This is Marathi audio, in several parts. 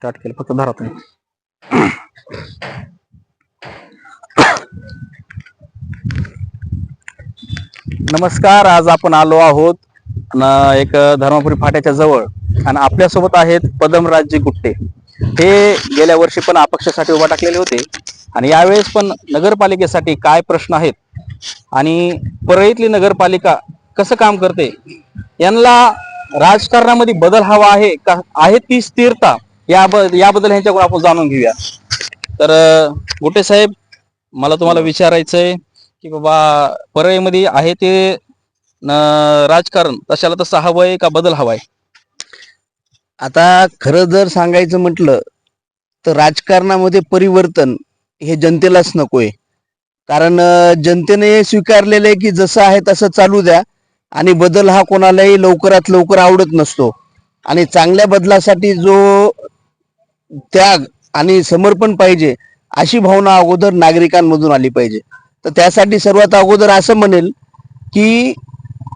स्टार्ट केलं फक्त धरा तुम्ही. नमस्कार आज आपण आलो आहोत एक धर्मपुरी फाट्याच्या जवळ. आणि आपल्यासोबत आहेत पदमराजजी गुट्टे. हे गेल्या वर्षी पण अपक्षासाठी उभा टाकलेले होते. आणि यावेळेस पण नगरपालिकेसाठी काय प्रश्न आहेत? आणि परळीतली नगरपालिका कसं काम करते? यांना राजकारणामध्ये बदल हवा आहे का? आहे ती स्थिरता या याबद्दल ह्यांच्याकडून आपण जाणून घेऊया. तर अं, गुट्टे साहेब मला तुम्हाला विचारायचंय की बाबा परळीमध्ये आहे ते राजकारण तशाला तसं हवंय का बदल हवाय? आता खरं जर सांगायचं म्हटलं तर राजकारणामध्ये परिवर्तन हे जनतेलाच नकोय. कारण जनतेने हे स्वीकारलेलं आहे की जसं आहे तसं चालू द्या आणि बदल हा कोणालाही लवकरात लवकर आवडत नसतो. आणि चांगल्या बदलासाठी जो त्याग आणि समर्पण पाहिजे अशी भावना अगोदर नागरिकांमधून आली पाहिजे. तर त्यासाठी सर्वात अगोदर असं म्हणेल की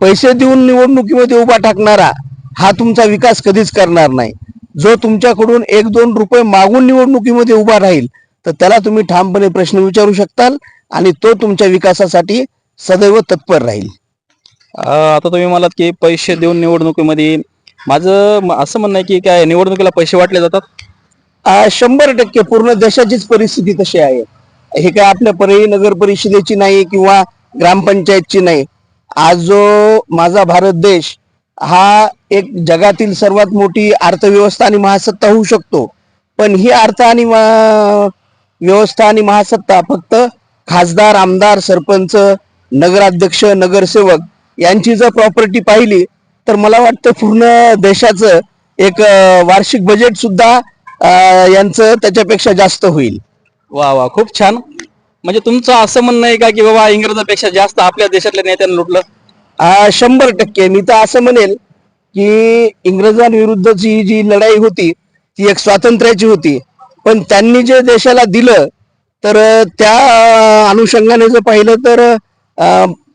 पैसे देऊन निवडणुकीमध्ये उभा टाकणारा हा तुमचा विकास कधीच करणार नाही. जो तुमच्याकडून एक दोन रुपये मागून निवडणुकीमध्ये उभा राहील तर त्याला तुम्ही ठामपणे प्रश्न विचारू शकताल आणि तो तुमच्या विकासासाठी सदैव तत्पर राहील. आता तुम्ही म्हणालात की पैसे देऊन निवडणुकीमध्ये माझं असं म्हणणं आहे की काय निवडणुकीला पैसे वाटले जातात? शंभर टक्के पूर्ण देशाचीच परिस्थिती तशी आहे. हे काय आपल्या परळी नगर परिषदेची नाही किंवा ग्रामपंचायतची नाही. आज जो माझा भारत देश हा एक जगातील सर्वात मोठी अर्थव्यवस्था आणि महासत्ता होऊ शकतो. पण ही अर्थ आणि व्यवस्था आणि महासत्ता फक्त खासदार आमदार सरपंच नगराध्यक्ष नगरसेवक यांची जर प्रॉपर्टी पाहिली तर मला वाटतं पूर्ण देशाचं एक वार्षिक बजेट सुद्धा यांचं त्याच्यापेक्षा जास्त होईल. वा वा खूप छान. म्हणजे तुमचं असं म्हणणं आहे का की बाबा इंग्रजांपेक्षा जास्त आपल्या देशातल्या नेत्यांना लुटलं? शंभर टक्के. मी तर असं म्हणेल की इंग्रजांविरुद्धची जी लढाई होती ती एक स्वातंत्र्याची होती. पण त्यांनी जे देशाला दिलं तर त्या अनुषंगाने जर पाहिलं तर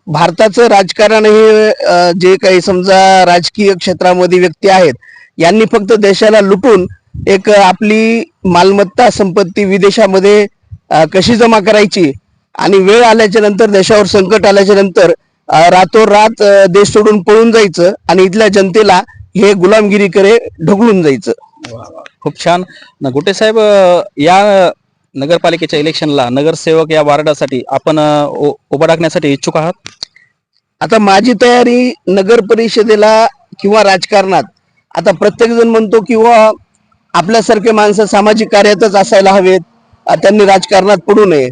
भारताचं राजकारण हे जे काही समजा राजकीय क्षेत्रामध्ये व्यक्ती आहेत यांनी फक्त देशाला लुटून एक आपली मालमत्ता संपत्ती विदेशामध्ये कशी जमा करायची आणि वेळ आल्याच्यानंतर देशावर संकट आल्याच्यानंतर रातोरात देश सोडून पळून जायचं आणि इथल्या जनतेला हे गुलामगिरीकडे ढकलून जायचं. खूप छान. न गुटे साहेब या नगरपालिकेच्या इलेक्शनला नगरसेवक या वार्डासाठी आपण उभा टाकण्यासाठी इच्छुक आहात? आता माझी तयारी नगर परिषदेला किंवा राजकारणात आता प्रत्येक जण म्हणतो किंवा आपल्यासारखे माणसं सामाजिक कार्यातच असायला हवेत. त्यांनी राजकारणात पडू नये.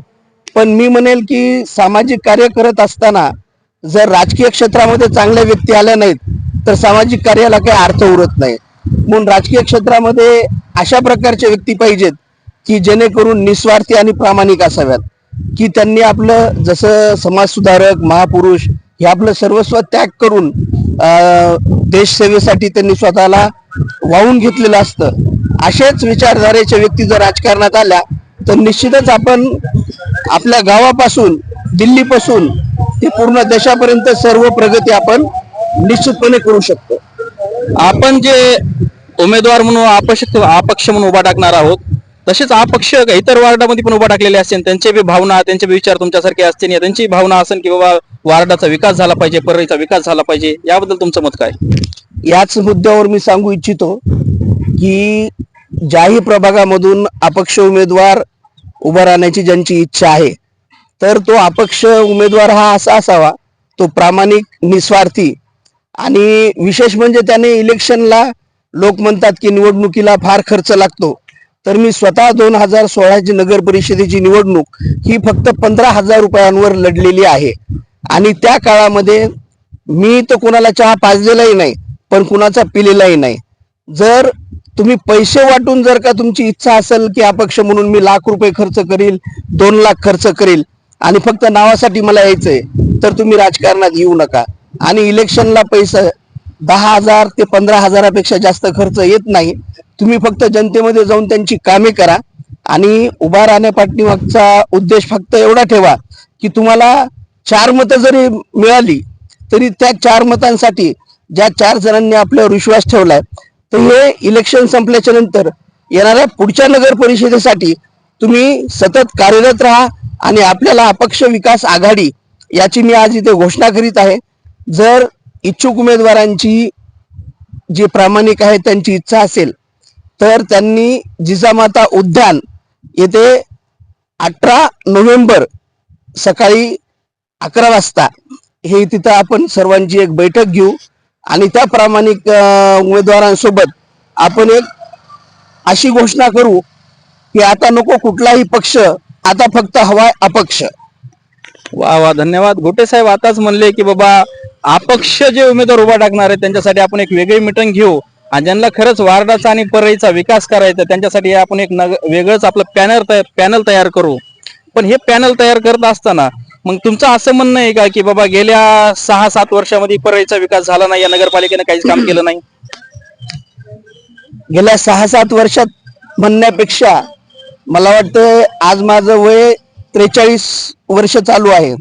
पण मी म्हणेल की सामाजिक कार्य करत असताना जर राजकीय क्षेत्रामध्ये चांगल्या व्यक्ती आल्या नाहीत तर सामाजिक कार्याला काही अर्थ उरत नाही. म्हणून राजकीय क्षेत्रामध्ये अशा प्रकारच्या व्यक्ती पाहिजेत की जेणेकरून निस्वार्थी आणि प्रामाणिक असाव्यात. की त्यांनी आपलं जसं समाजसुधारक महापुरुष हे आपलं सर्वस्व त्याग करून देशसेवेसाठी त्यांनी स्वतःला वाहून घेतलेलं असतं. अशाच विचारधारेच्या व्यक्ती जर राजकारणात आल्या तर निश्चितच आपण आपल्या गावापासून दिल्लीपासून ते पूर्ण देशापर्यंत सर्व प्रगती आपण निश्चितपणे करू शकतो. आपण जे उमेदवार म्हणून अपक्ष अपक्ष म्हणून उभा टाकणार आहोत तसेच अपक्ष इतर वार्डामध्ये पण उभा टाकलेले असतील. त्यांचे बी भावना त्यांचे बी विचार तुमच्यासारखे असतील. या त्यांची भावना असेल की बाबा वार्डाचा विकास झाला पाहिजे परळीचा विकास झाला पाहिजे. याबद्दल तुमचं मत काय? याच मुद्द्यावर मी सांगू इच्छितो की ज्याही प्रभागामधून अपक्ष उमेदवार उभा राहण्याची ज्यांची इच्छा आहे तर तो अपक्ष उमेदवार हा असा असावा तो प्रामाणिक निस्वार्थी आणि विशेष म्हणजे त्याने इलेक्शनला लोक म्हणतात की निवडणुकीला फार खर्च लागतो. तर मी स्वतः दोन हजार सोळाची नगर परिषदेची निवडणूक ही फक्त पंधरा हजार रुपयांवर लढलेली आहे. आणि त्या काळामध्ये मी तर कुणाला चहा पाजलेलाही नाही पण कुणाचा पिलेलाही नाही. जर तुम्ही पैसे वाटून जर का तुमची इच्छा असेल की अपक्ष म्हणून मी लाख रुपये खर्च करील दोन लाख खर्च करील आणि फक्त नावासाठी मला यायचंय तर तुम्ही राजकारणात येऊ नका. आणि इलेक्शनला पैसा दहा हजार ते पंधरा हजारापेक्षा जास्त खर्च येत नाही. तुम्ही फक्त जनतेमध्ये जाऊन त्यांची कामे करा आणि उभा राहण्या पाठीमागचा उद्देश फक्त एवढा ठेवा की तुम्हाला चार मतं जरी मिळाली तरी त्या चार मतांसाठी ज्या चार जणांनी आपल्यावर विश्वास ठेवलाय तर हे इलेक्शन संपल्याच्या नंतर येणाऱ्या पुढच्या नगर परिषदेसाठी तुम्ही सतत कार्यरत राहा आणि आपल्याला अपक्ष विकास आघाडी याची मी आज इथे घोषणा करीत आहे. जर इच्छुक उमेदवारांची जी प्रामाणिक आहे त्यांची इच्छा असेल तर त्यांनी जिजामाता उद्यान येथे अठरा नोव्हेंबर सकाळी अकरा वाजता हे तिथं आपण सर्वांची एक बैठक घेऊ. आणि त्या प्रामाणिक उमेदवारांसोबत आपण एक अशी घोषणा करू की आता नको कुठलाही पक्ष आता फक्त हवाय अपक्ष. वा वा धन्यवाद. घोटे साहेब आताच म्हणले की बाबा अपक्ष जे उमेदवार उभा टाकणार आहे त्यांच्यासाठी आपण एक वेगळी मिटिंग घेऊ. आणि ज्यांना खरंच वार्डाचा आणि परळीचा विकास करायचा त्यांच्यासाठी आपण एक नग वेगळंच आपलं पॅनल पॅनल तयार करू. पण हे पॅनल तयार करत असताना मग तुमचं असं म्हणणं आहे का की बाबा गेल्या सहा सात वर्षामध्ये परळीचा विकास झाला नाही या नगरपालिकेने काहीच काम केलं नाही? गेल्या सहा सात वर्षात म्हणण्यापेक्षा मला वाटतं आज माझं वय त्रेचाळीस वर्ष चालू आहे.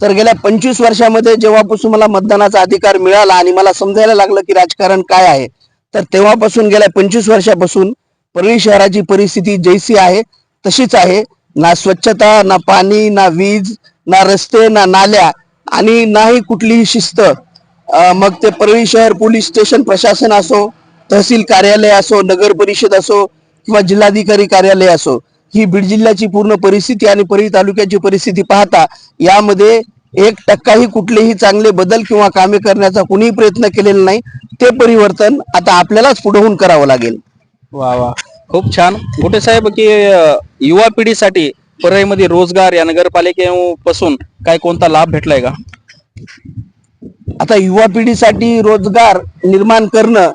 तर गेल्या पंचवीस वर्षामध्ये जेव्हापासून मला मतदानाचा अधिकार मिळाला आणि मला समजायला लागलं की राजकारण काय आहे तर तेव्हापासून गेल्या पंचवीस वर्षापासून परळी शहराची परिस्थिती जैसी आहे तशीच आहे. ना स्वच्छता ना पाणी ना वीज ना रस्ते ना नाल्या आणि नाही कुठलीही शिस्त. मग ते परळी शहर पोलीस स्टेशन प्रशासन असो तहसील कार्यालय असो नगर परिषद असो किंवा जिल्हाधिकारी कार्यालय असो ही बीड जिल्ह्याची पूर्ण परिस्थिती आणि परळी तालुक्याची परिस्थिती पाहता यामध्ये एक टक्काही कुठलेही चांगले बदल किंवा कामे करण्याचा कुणीही प्रयत्न केलेला नाही. ते परिवर्तन आता आपल्यालाच पुढे करावं लागेल. वा वा. खूप छान. मोठे साहेब की युवा पिढीसाठी परळीमध्ये रोजगार या नगरपालिकेपासून काय कोणता लाभ भेटलाय का? आता युवा पिढीसाठी रोजगार निर्माण करणं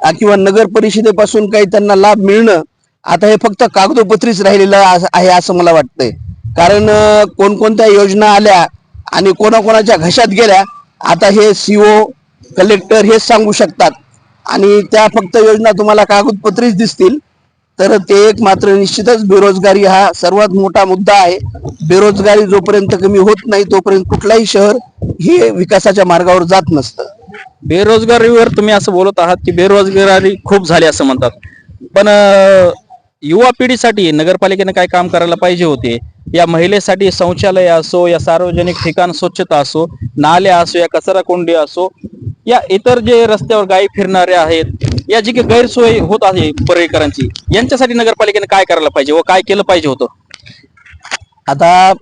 किंवा नगर परिषदेपासून काही त्यांना लाभ मिळणं आता हे फक्त कागदोपत्रीच राहिलेलं आहे असं मला वाटतंय. कारण कोणकोणत्या योजना आल्या आणि कोणाकोणाच्या घशात गेल्या आता हे सीओ कलेक्टर हेच सांगू शकतात. आणि त्या फक्त योजना तुम्हाला कागदपत्रीच दिसतील. तर ते एक मात्र निश्चितच बेरोजगारी हा सर्वात मोठा मुद्दा आहे. बेरोजगारी जोपर्यंत कमी होत नाही तोपर्यंत कुठलाही शहर हे विकासाच्या मार्गावर जात नसतं. बेरोजगारीवर तुम्ही असं बोलत आहात की बेरोजगारी खूप झाली असं म्हणतात. पण युवा पिढीसाठी नगरपालिकेने काय काम करायला पाहिजे होते? या महिलेसाठी शौचालय असो या सार्वजनिक ठिकाण स्वच्छता असो नाल्या असो या कचरा कोंडी असो या इतर जे रस्त्यावर गायी फिरणारे आहेत या जी काही गैरसोय होत आहे परळीकरांची यांच्यासाठी नगरपालिकेने काय करायला पाहिजे व काय केलं पाहिजे होतं? आता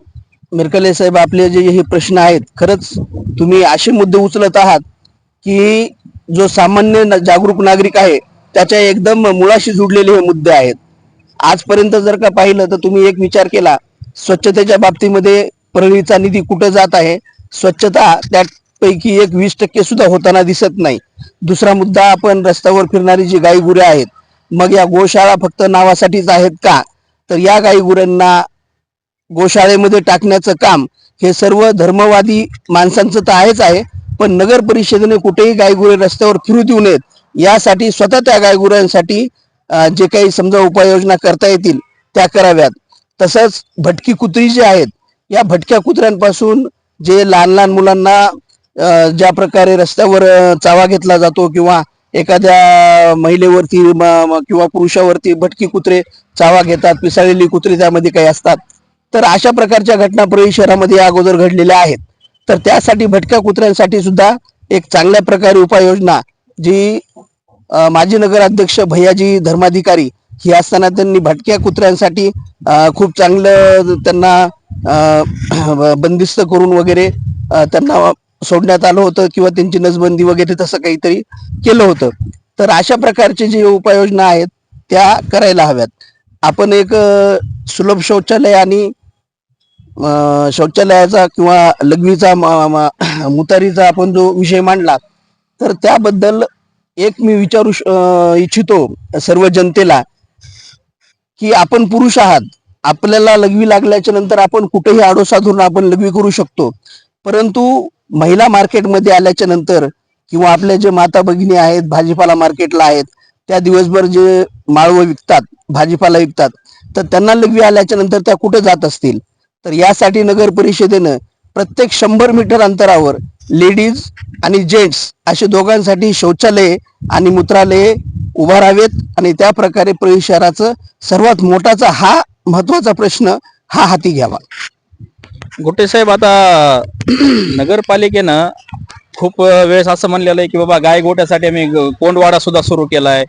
मिरकले साहेब आपले जे हे प्रश्न आहेत खरंच तुम्ही असे मुद्दे उचलत आहात की जो सामान्य न- जागरूक नागरिक आहे त्याच्या एकदम मुळाशी जुडलेले हे मुद्दे आहेत. आजपर्यंत जर का पाहिलं तर तुम्ही एक विचार केला स्वच्छतेच्या बाबतीमध्ये परळीचा निधी कुठं जात आहे? स्वच्छता पैकी एक वीस टक्के सुद्धा होताना दिसत नाही. दुसरा मुद्दा आपण रस्त्यावर फिरणारी जी गाई गुरे आहेत मग या गोशाळा फक्त नावासाठीच आहेत का? तर या गाई गुरांना गोशाळेमध्ये टाकण्याचं काम हे सर्व धर्मवादी माणसांचं तर आहेच आहे पण नगर परिषदेने कुठेही गायगुरे रस्त्यावर फिरू देऊ नयेत. यासाठी स्वतः त्या गायगुरांसाठी जे काही समजा उपाययोजना करता येतील त्या कराव्यात. तसंच भटकी कुत्री जी आहेत या भटक्या कुत्र्यांपासून जे लहान लहान मुलांना ज्या प्रकारे रस्त्यावर चावा घेतला जातो किंवा एखाद्या महिलेवरती किंवा पुरुषावरती भटकी कुत्रे चावा घेतात पिसाळलेली कुत्रे त्यामध्ये काही असतात. तर अशा प्रकारच्या घटना परळी शहरामध्ये या अगोदर घडलेल्या आहेत. तर त्यासाठी भटक्या कुत्र्यांसाठी सुद्धा एक चांगल्या प्रकारे उपाययोजना जी माजी नगराध्यक्ष भैयाजी धर्माधिकारी ही असताना त्यांनी भटक्या कुत्र्यांसाठी खूप चांगलं त्यांना बंदिस्त करून वगैरे त्यांना सोडण्यात आलं होतं किंवा त्यांची नसबंदी वगैरे तसं काहीतरी केलं होतं. तर अशा प्रकारचे जे उपाययोजना आहेत त्या करायला हव्यात. आपण एक सुलभ शौचालय आणि शौचालयाचा किंवा लघवीचा मुतारीचा आपण जो विषय मांडला तर त्याबद्दल एक मी विचारू इच्छितो सर्व जनतेला की आपण पुरुष आहात. आपल्याला लघवी लागल्याच्या नंतर आपण कुठेही आडोसा धरून आपण लघवी करू शकतो. परंतु महिला मार्केटमध्ये आल्याच्यानंतर किंवा आपल्या जे माता भगिनी आहेत भाजीपाला मार्केटला आहेत त्या दिवसभर जे माळवं विकतात भाजीपाला विकतात तर त्यांना लघवी आल्याच्यानंतर त्या कुठे जात असतील? तर यासाठी नगर परिषदेनं प्रत्येक शंभर मीटर अंतरावर लेडीज आणि जेंट्स असे दोघांसाठी शौचालये आणि मूत्रालये उभारावेत आणि त्या प्रकारे प्रवेश शहराचं सर्वात मोठाचा हा महत्त्वाचा प्रश्न हा हाती घ्यावा. गुट्टे साहेब आता नगरपालिकेनं खूप वेळेस असं म्हणलेलं आहे की बाबा गाय गोट्यासाठी आम्ही कोंडवाडा सुद्धा सुरू केलाय.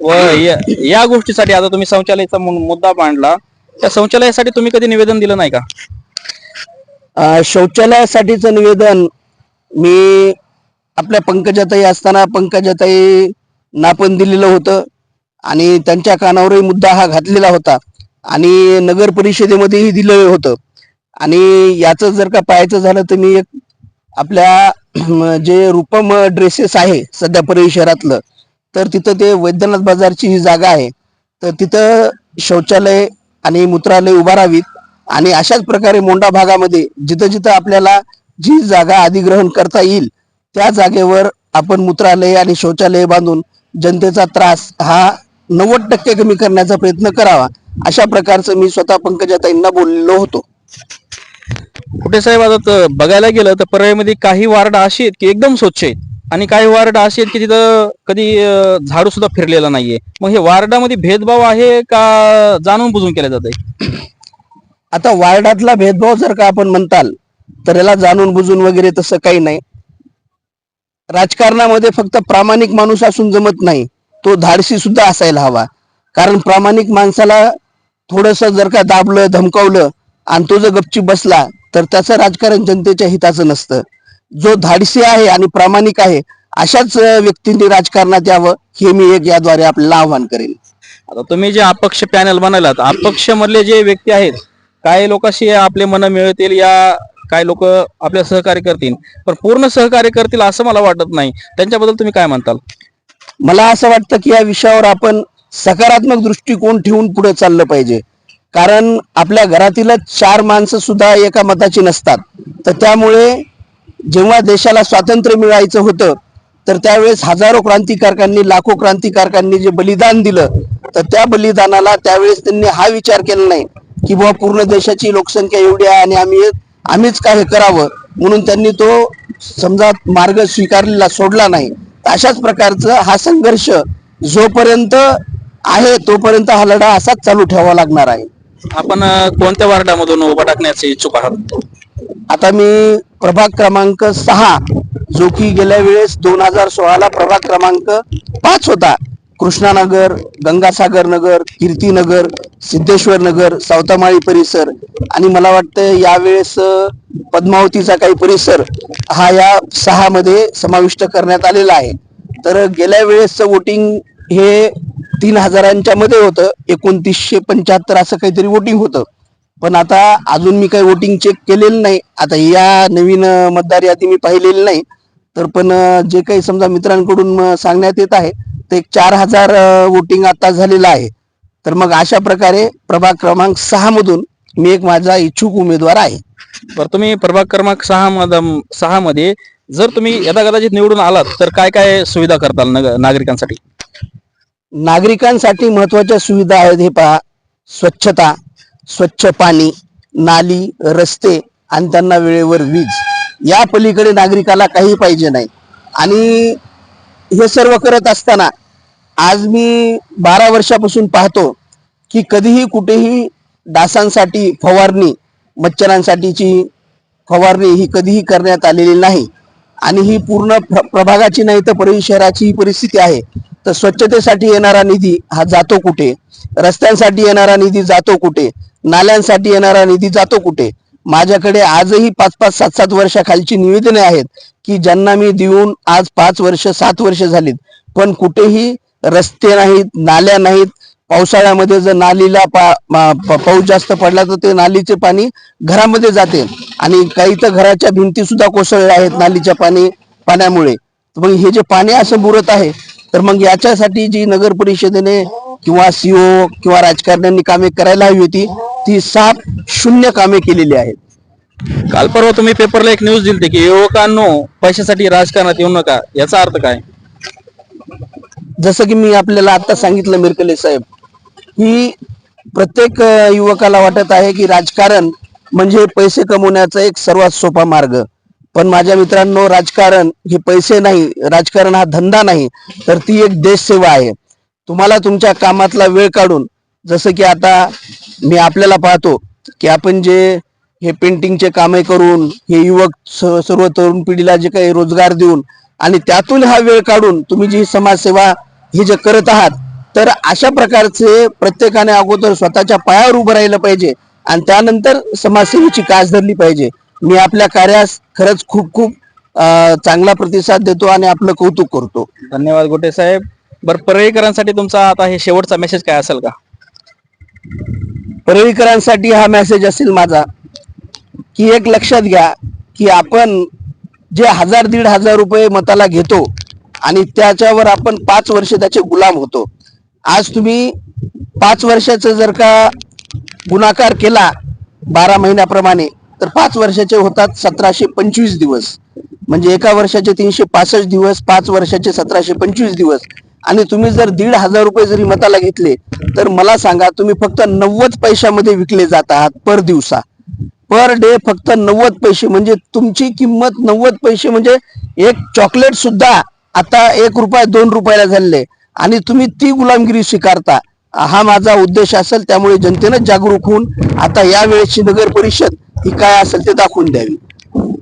व या- या गोष्टीसाठी आता तुम्ही शौचालयाचा मुद्दा मांडला. त्या शौचालयासाठी तुम्ही कधी निवेदन दिलं नाही का? शौचालयासाठीच शौचालयासाठीचं निवेदन मी आपल्या पंकजाताई असताना पंकजाताई नापन दिलेलं होतं आणि त्यांच्या कानावरही मुद्दा हा घातलेला होता. आणि नगर परिषदेमध्येही दिलेलं होतं. आणि याचं जर का पाहायचं झालं तर मी एक आपल्या जे रुपम ड्रेसेस आहे सध्या परळी शहरातलं तर तिथं ते वैद्यनाथ बाजारची ही जागा आहे. तर तिथं शौचालय आणि मूत्रालय उभारावीत आणि अशाच प्रकारे मोंडा भागामध्ये जिथं जिथं आपल्याला जी जागा अधिग्रहण करता येईल त्या जागेवर आपण मूत्रालय आणि शौचालय बांधून जनतेचा त्रास हा नव्वद टक्के कमी करण्याचा प्रयत्न करावा अशा प्रकारचं मी स्वतः पंकजाताईंना बोललेलो होतो. कुठे साहेब आता त- बघायला गेलं तर परळीमध्ये काही वार्ड अशी आहेत की एकदम स्वच्छ आहेत. आणि काही वार्ड अशी आहेत की तिथं कधी अं, झाडू सुद्धा फिरलेला नाहीये. मग हे वार्डामध्ये भेदभाव आहे का जाणून बुजून केला जात आहे आता वार्डातला भेदभाव जर का आपण म्हणताल तर याला जाणून बुजून वगैरे तसं काही नाही. राजकारणामध्ये फक्त प्रामाणिक माणूस असून जमत नाही. तो धाडसी सुद्धा असायला हवा. कारण प्रामाणिक माणसाला थोडस जर का दाबलं धमकावलं आणि तो जर गपची बसला तर त्याचं राजकारण जनतेच्या हिताचं नसतं. जो धाडसी आहे आणि प्रामाणिक आहे अशाच व्यक्तींनी राजकारणात यावं हे मी एक याद्वारे आपल्याला आव्हान करेन. आता तुम्ही जे अपक्ष पॅनल बनवलात अपक्ष मधले जे व्यक्ती आहेत काही लोकांशी आपले मन मिळतील या काही लोक आपल्या सहकार्य करतील पण पूर्ण सहकार्य करतील असं मला वाटत नाही. त्यांच्याबद्दल तुम्ही काय म्हणताल? मला असं वाटतं की या विषयावर आपण सकारात्मक दृष्टिकोन ठेवून पुढे चाललं पाहिजे. कारण आपल्या घरातीलच चार माणसं सुद्धा एका मताची नसतात. तर त्यामुळे जेव्हा देशाला स्वातंत्र्य मिळायचं होतं तर त्यावेळेस हजारो क्रांतिकारकांनी लाखो क्रांतिकारकांनी जे बलिदान दिलं तर त्या बलिदानाला त्यावेळेस त्यांनी हा विचार केला नाही की बुवा पूर्ण देशाची लोकसंख्या एवढी आहे आणि आम्ही आम्हीच काय हे करावं? म्हणून त्यांनी तो समजा मार्ग स्वीकारलेला सोडला नाही. अशाच प्रकारचा हा संघर्ष जोपर्यंत आहे तोपर्यंत हा लढा असाच चालू ठेवावा लागणार आहे. आपण कोणत्या वार्डामधून उभा टाकण्याचे इच्छुक आहात? आता मी प्रभाग क्रमांक सहा जो की गेल्या वेळेस दोन हजार सोळाला प्रभाग क्रमांक पाच होता. कृष्णानगर गंगासागर नगर कीर्तीनगर सिद्धेश्वर नगर सावतामाळी परिसर आणि मला वाटतं यावेळेस पद्मावतीचा काही परिसर हा या सहा मध्ये समाविष्ट करण्यात आलेला आहे. तर गेल्या वेळेसचं वोटिंग हे तीन हजारांच्या मध्ये होतं. एकोणतीसशे पंच्याहत्तर असं काहीतरी वोटिंग होतं. पण आता अजून मी काही वोटिंग चेक केलेलं नाही. आता या नवीन मतदार यादी मी पाहिलेली नाही. तर पण जे काही समजा मित्रांकडून सांगण्यात येत आहे ते एक चार हजार वोटिंग आता झालेलं आहे. तर मग अशा प्रकारे प्रभाग क्रमांक सहा मधून मी एक माझा इच्छुक उमेदवार आहे. बरं तुम्ही प्रभाग क्रमांक सहा मध सहा मध्ये जर तुम्ही यदा कदाचित निवडून आलात तर काय काय सुविधा करताल नग- नागरिकांसाठी? नागरिकांसाठी महत्त्वाच्या सुविधा आहेत हे पहा. स्वच्छता स्वच्छ पाणी नाली रस्ते आणि त्यांना वेळेवर वीज. या पलीकडे नागरिकाला काही पाहिजे नाही. आणि हे सर्व करत असताना आज मी बारा वर्षापासून पाहतो की कधीही कुठेही डासांसाठी फवारणी मच्छरांसाठीची फवारणी ही कधीही करण्यात आलेली नाही. आणि ही पूर्ण प्र- प्रभागाची नाही तर परळी शहराची ही परिस्थिती आहे. तर स्वच्छतेसाठी येणारा निधी हा जातो कुठे? रस्त्यांसाठी येणारा निधी जातो कुठे? नाल्यांसाठी येणारा निधी जातो कुठे? माझ्याकडे आजही पाच पाच सात सात वर्षाखालची निवेदने आहेत की ज्यांना मी देऊन आज पाच वर्ष सात वर्ष झालीत. पण कुठेही रस्ते नाहीत नाल्या नाहीत. पावसाळ्यामध्ये जर नालीला पा पाऊस जास्त पडला तर ते नालीचे पाणी घरामध्ये जाते. आणि काही तर घराच्या भिंती सुद्धा कोसळल्या आहेत नालीच्या पाणी पाण्यामुळे. मग हे जे पाणी असं मुरत आहे तर मग याच्यासाठी जी नगर परिषदेने किंवा सीओ किंवा राजकारण्यांनी कामे करायला हवी होती ती साफ शून्य कामे केलेली आहेत. काल परवा तुम्ही पेपरला एक न्यूज दिली की युवकांनो पैशासाठी राजकारणात येऊ नका याचा अर्थ काय? जसं की मी आपल्याला आता सांगितलं मिरकले साहेब की प्रत्येक युवकाला वाटत आहे की राजकारण म्हणजे पैसे कमवण्याचा एक सर्वात सोपा मार्ग. पण माझ्या मित्रांनो राजकारण हे पैसे नाही राजकारण हा धंदा नाही तर ती एक देशसेवा आहे. तुम्हाला तुमच्या कामातला वेळ काढून जसं की आता मी आपल्याला पाहतो की आपण जे हे पेंटिंगचे कामे करून हे युवक सर्व तरुण पिढीला जे काही रोजगार देऊन आणि त्यातून हा वेळ काढून तुम्ही जी समाजसेवा ही जे करत आहात तर अशा प्रकारचे प्रत्येकाने अगोदर स्वतःच्या पायावर उभं राहिलं पाहिजे आणि त्यानंतर समाजसेवेची कास धरली पाहिजे. मी आपल्या कार्यास खरंच खूप खूप चांगला प्रतिसाद देतो आणि आपलं कौतुक करतो. धन्यवाद गोटे साहेब. बरं परळीकरांसाठी तुमचा आता हे शेवटचा मेसेज काय असेल का? परळीकरांसाठी हा मेसेज असेल माझा की एक लक्षात घ्या की आपण जे हजार दीड हजार रुपये मताला घेतो आणि त्याच्यावर आपण पाच वर्ष त्याचे गुलाम होतो. आज तुम्ही पाच वर्षाचं जर का गुणाकार केला बारा महिन्याप्रमाणे तर पाच वर्षाचे होतात सतराशे पंचवीस दिवस. म्हणजे एका वर्षाचे तीनशे पासष्ट दिवस पाच वर्षाचे सतराशे पंचवीस दिवस. आणि तुम्ही जर दीड हजार रुपये जरी मताला घेतले तर मला सांगा तुम्ही फक्त नव्वद पैशामध्ये विकले जात आहात पर दिवसा. पर डे फक्त नव्वद पैसे म्हणजे तुमची किंमत नव्वद पैसे म्हणजे एक चॉकलेट सुद्धा आता एक रुपया दोन रुपयाला झालेले. आणि तुम्ही ती गुलामगिरी स्वीकारता. हा माझा उद्देश असेल त्यामुळे जनतेनं जागरूक होऊन आता या वेळेची नगर परिषद ही काय असेल ते दाखवून द्यावी.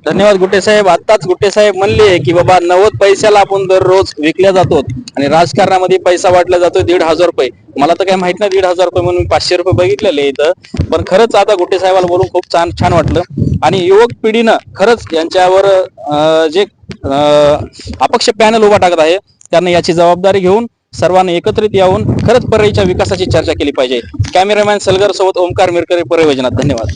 धन्यवाद गुट्टे साहेब. आताच गुट्टे साहेब म्हणले की बाबा नव्वद पैशाला आपण दररोज विकल्या जातो आणि राजकारणामध्ये पैसा वाटला जातो दीड हजार रुपये. मला तर काय माहीत नाही दीड हजार रुपये म्हणून पाचशे रुपये बघितलेले इथं. पण खरंच आता गुट्टे साहेबाला बोलून खूप छान छान वाटलं. आणि युवक पिढीनं खरंच यांच्यावर जे अपक्ष पॅनल उभा टाकत आहे त्यांना याची जबाबदारी घेऊन सर्वांनी एकत्रित येऊन खरंच परळीच्या विकासाची चर्चा केली पाहिजे. कॅमेरामॅन सलगर सोबत ओमकार मिरकरे परळी वैजनाथ. धन्यवाद.